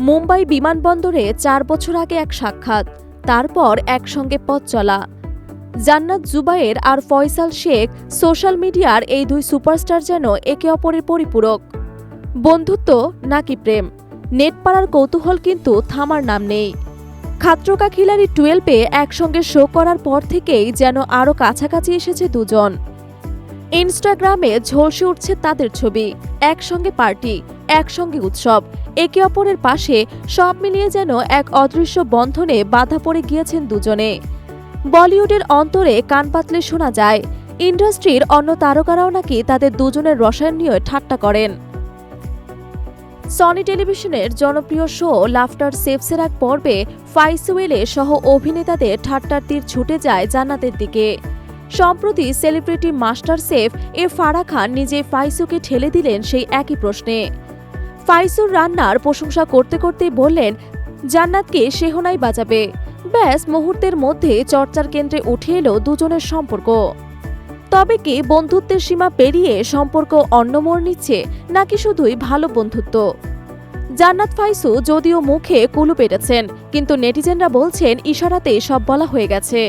মুম্বাই বিমানবন্দরে চার বছর আগে এক সাক্ষাৎ, তারপর একসঙ্গে পথ চলা। জান্নাত জুবায়ের আর ফয়সাল শেখ সোশ্যাল মিডিয়ার এই দুই সুপারস্টার যেন একে অপরের পরিপূরক। বন্ধুত্ব নাকি প্রেম? নেট পাড়ার কৌতূহল কিন্তু থামার নাম নেই। খাত্রকা খিলাড়ি টুয়েলভে একসঙ্গে শো করার পর থেকেই যেন আরও কাছাকাছি এসেছে দুজন। ইনস্টাগ্রামে ঝলসে উঠছে তাদের ছবি, একসঙ্গে পার্টি, একসঙ্গে উৎসব। একে অপরের পাশে সব মিলিয়ে যেন এক অদৃশ্য বন্ধনে বাধা পড়ে গিয়েছেন দুজনে। বলিউডের অন্তরে কান পাতলে শোনা যায়, ইন্ডাস্ট্রির অন্য তারকারাও নাকি তাদের দুজনের রসায়ন নিয়ে ঠাট্টা করেন। সনি টেলিভিশনের জনপ্রিয় শো লাফটার সেভসের এক পর্বে ফাইসুয়েলে সহ অভিনেতাদের ঠাট্টার তীর ছুটে যায় জান্নাতের দিকে। সম্প্রতি সেলিব্রিটি মাস্টার সেফ এ ফারা খান নিজে ফাইসুকে ঠেলে দিলেন সেই একই প্রশ্নে। ফাইসুর রান্নার প্রশংসা করতে করতেই বললেন, জান্নাতকে সেহনাই বাজাবে ব্যাস, মুহূর্তের মধ্যে চর্চার কেন্দ্রে উঠে এলো দুজনের সম্পর্ক। তবে কি বন্ধুত্বের সীমা পেরিয়ে সম্পর্ক অন্য মোড় নিচ্ছে, নাকি শুধুই ভালো বন্ধুত্ব? জান্নাত ফাইসু যদিও মুখে কুলু পেটেছেন কিন্তু নেটিজেনরা বলছেন ইশারাতে সব বলা হয়ে গেছে।